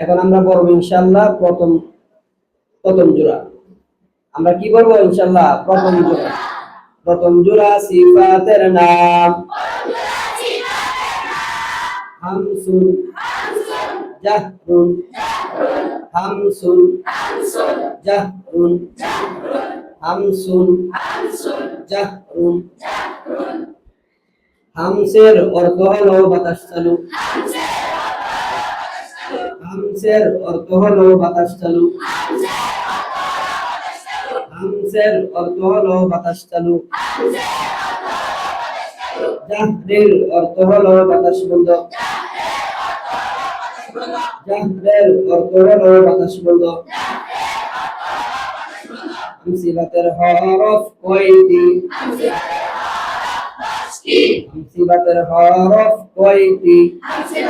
এখন আমরা পড়ব ইনশাল্লাহ প্রথম প্রথম জোড়া। আমরা কি বলব ইনশাল্লাহ প্রথম জোড়া। প্রথম জোড়া সিফাতের নাম। হামসুন। জাহরুন। হামসুন। জাহরুন। হামসুন। জাহরুন। হামসের অর্থ হলো বাতাস চালু। হামসের অর্থ হলো বাতাস চালু। হামসের অর্থ হলো বাতাস চালু। জাহরের অর্থ হলো বাতাস বন্ধ। জাহরের অর্থ হলো বাতাস বন্ধ। মুসিবাতের হরফ কয়টি? মুসিবাতের হরফ কয়টি? মাশাআল্লাহ মুসিবাতের হরফ দশটি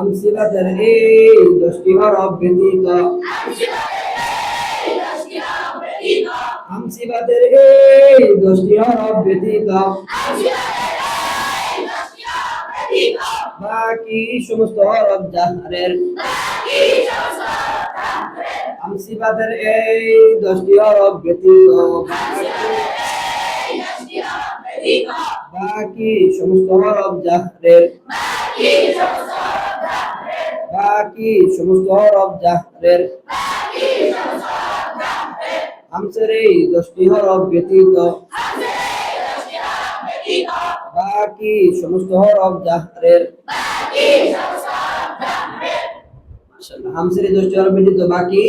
আমসিলাতের এই দশটি হরফ ব্যতীত আমসিবাতের এই দশটি হরফ ব্যতীত বাকি সমস্ত হরফ জাহারের। আমসিবাতের এই দশটি হরফ ব্যতীত বাকি সমস্ত হরফ জাহারের। বাকি সমস্ত হরফ জাহারের। হামসের এই দশটি হরফ ব্যতীত। বাকি সমস্ত হরফ জাহারের। হামসের এই দশটি হরফ ব্যতীত বাকি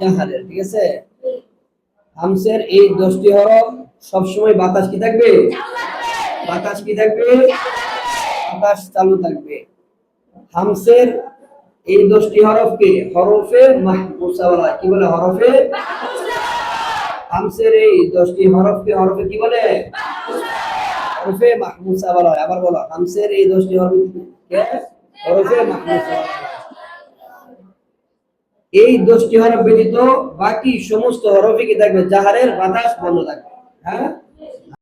জাহারের, ঠিক আছে? হামসের এই দশটি হরফ সবসময় বাতাস কি থাকবে? বাতাস কি থাকবে? বাতাস চালু থাকবে। হামসের এই দশটি হরফকে হরফে মাহমুসা বলা। কি বলে হরফে? হামসের এই দশটি হরফকে হরফে কি বলে? হরফে মাহমুসা বলা আবার বলো, হামসের এই দশটি হরফকে হরফে হয়। এই দশটি হরফ ব্যতীত বাকি সমস্ত হরফে কি থাকবে? জাহারের বাতাস বন্ধ থাকবে। হ্যাঁ?